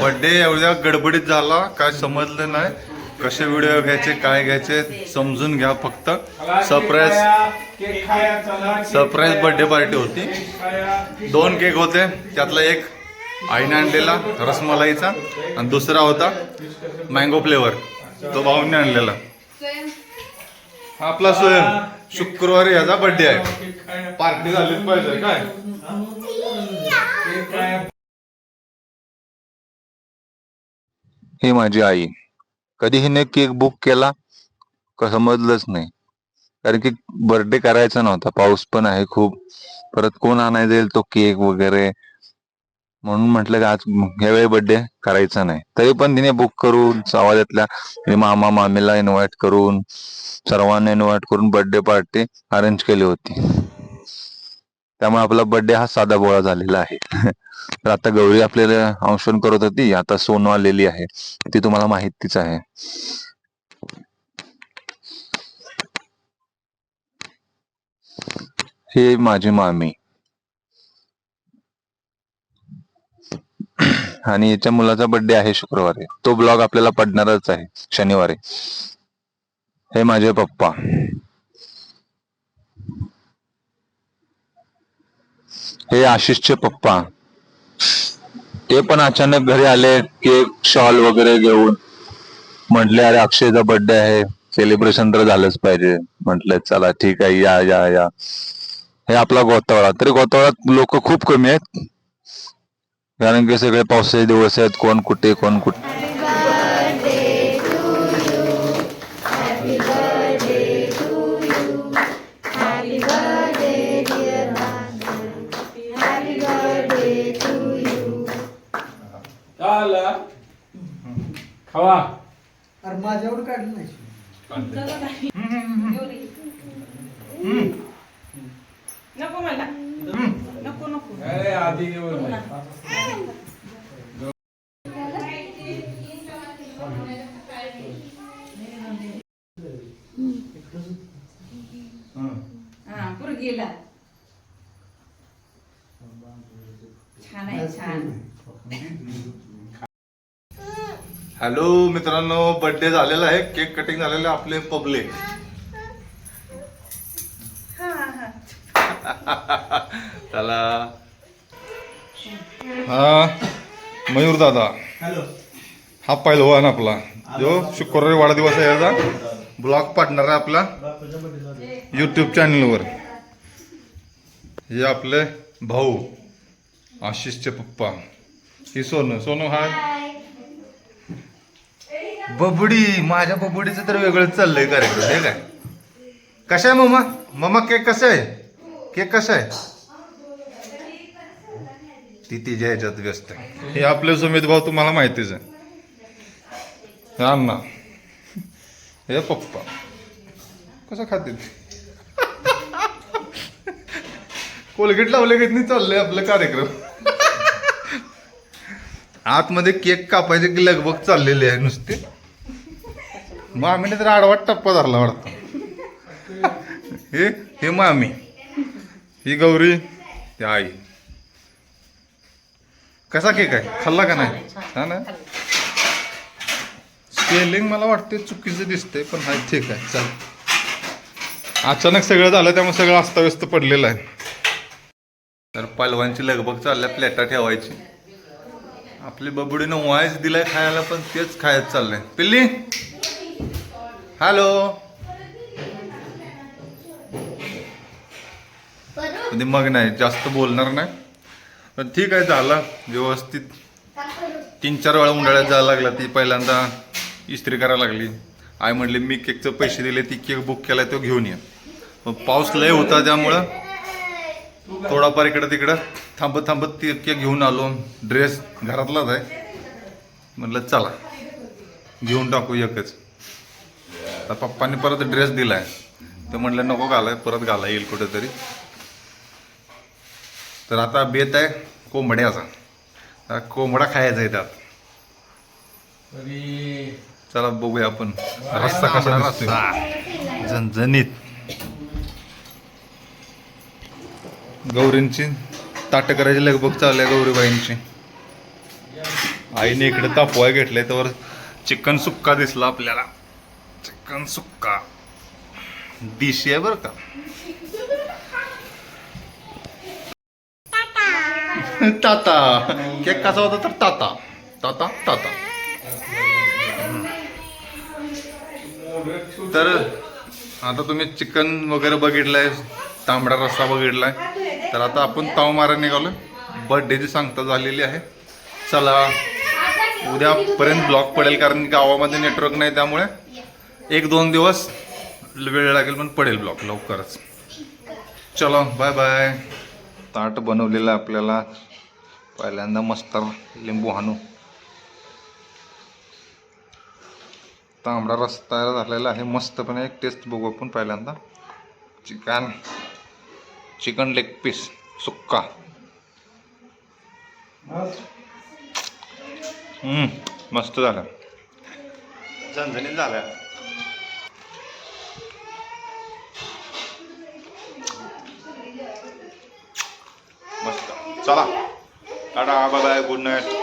Birthday एवढ्या गडबडीत झाला काय समजलं नाही. कसे व्हिडिओ घ्यायचे काय घ्यायचे समजून घ्या फक्त. सरप्राईज सरप्राईज बर्थडे पार्टी होती. दोन केक होते त्यातला एक आईने आणलेला रसमलाईचा आणि दुसरा होता मँगो फ्लेवर तो भाऊने आणलेला. आपला स्वयं शुक्रवारी याचा बर्थडे आहे. पार्टी झालीच पाहिजे काय? ही माझी आई. कधी हिने केक बुक केला का समजलंच नाही. कारण की बर्थडे करायचा नव्हता पाऊस पण आहे खूप. परत कोण आणायला जाईल तो केक वगैरे? म्हणून म्हटलं की आज ह्यावेळी बर्थडे करायचा नाही. तरी पण तिने बुक करून आवाजातल्या मामा मामीला इन्व्हाइट करून सर्वांना इन्व्हाइट करून बर्थडे पार्टी अरेंज केली होती. त्यामुळे आपला बर्थडे हा साधा बोळा झालेला आहे. तर आता गौरी आपल्याला अंशन करत होती. आता सोनू आलेली आहे. ती तुम्हाला माहितीच आहे. हे माझी मामी. आणि याच्या मुलाचा बर्थडे आहे शुक्रवारी. तो ब्लॉग आपल्याला पडणारच आहे. शनिवारी. हे माझे पप्पा. हे आशिषचे पप्पा. ते पण अचानक घरी आले केक शॉल वगैरे घेऊन म्हटले अरे अक्षयचा बर्थडे आहे. सेलिब्रेशन तर झालंच पाहिजे. म्हटलं चला ठीक आहे या या या. हे आपला गोतावळा. तरी गोतावळ्यात लोक खूप कमी आहेत. कारण की सगळे पावसाचे दिवस आहेत. कोण कुठे कोण कुठे. आला. खावा. अरे माझ्यावर काढलं नाही. नको मला. नको नको. अरे आधी घेऊन हा पुरगीला छान आहे छान. हॅलो मित्रांनो बर्थडे झालेला आहे. केक कटिंग झालेलं आहे आपले पब्लिक त्याला हा मयूर दादा. हॅलो. हा पहिलवान आपला. जो शुक्रवारी वाढदिवस आहे याचा. ब्लॉग पार्टनर आहे आपला. युट्यूब चॅनलवर हे आपले भाऊ आशिषचे पप्पा. ही सोनू. सोनू हाय. बबडी माझ्या बबडीचं तर वेगळंच चाललंय कार्यक्रम हे काय? कसा आहे मम्मा मम्मा केक कसा आहे? केक कसा आहे? ती तिच्या ह्याच्यात व्यस्त आहे. हे आपले सुमित भाऊ तुम्हाला माहितीच आहे. अण्णा. हे पप्पा. कसं खाते कोलगेट लावले की नाही चाललंय आपलं कार्यक्रम? आतमध्ये केक कापायचे की लगबग चाललेले आहे नुसते. मामीने तर आडवाट टप्पा धरला वाटतं. हे हे मामी. ही गौरी ही आई. कसा केक आहे? खाल्ला का नाही? हा ना स्पेलिंग मला वाटते चुकीचं दिसतंय पण हा ठीक आहे चल. अचानक सगळं झालं त्यामुळे सगळं अस्ताव्यस्त पडलेलं आहे. तर पलवांची लगबग चालल्या प्लेटा ठेवायची. आपली बबडीनं वायच दिलाय खायला पण तेच खायच चाललंय. पिल्ली! हॅलो कधी मग नाही जास्त बोलणार नाही. पण ठीक आहे झाला. व्यवस्थित. तीन चार वेळा उन्हाळ्यात जायला लागला ती पहिल्यांदा इस्त्री करायला लागली. आई म्हणली मी केकचं पैसे दिले ती केक बुक केलाय तो घेऊन ये. मग पाऊस लय होता त्यामुळं थोडाफार इकडं तिकडं थांबत थांबत ती केक घेऊन आलो. ड्रेस घरातलाच आहे. म्हटलं चला घेऊन टाकू एकच. तर पप्पांनी परत ड्रेस दिलाय. तर म्हटलं नको घालाय परत घाला येईल कुठेतरी. तर आता बेत आहे कोंबड्याचा. आता कोंबडा खायचा आहे त्यात. तरी चला बघूया आपण. रस्ता कसा दिसतोय. झणझणीत. गौरींची ताट करायची लगबग चालू आहे गौरीबाईंची. आईने इकडे तापवाय घेतलंय तर चिकन सुक्का दिसला आपल्याला. चिकन सुक्का. डिश आहे बरं का? ताता केक कसा होता तर ताता ताता ताता तर आता तुम्ही चिकन वगैरे बघितलंय तांबडा रस्सा बघितलाय. तर आता आपण ताव मारायला निघालो बर्थडेची सांगता झालेली आहे. चला उद्यापर्यंत ब्लॉक पडेल कारण गावामध्ये नेटवर्क नाही त्यामुळे. एक दोन दिवस वेळ लागेल पण पडेल ब्लॉक लवकरच. चलो बाय बाय ताट बनवलेलं आपल्याला. पहिल्यांदा मस्त लिंबू हाणू. तांबडा रस्ता तयार झालेला आहे. मस्तपणे एक टेस्ट बघू आपण पहिल्यांदा. चिकन चिकन लेग पीस सुक्का. मस्त झालं. झणझणीत झालं. मस्त चला tata bye bye good night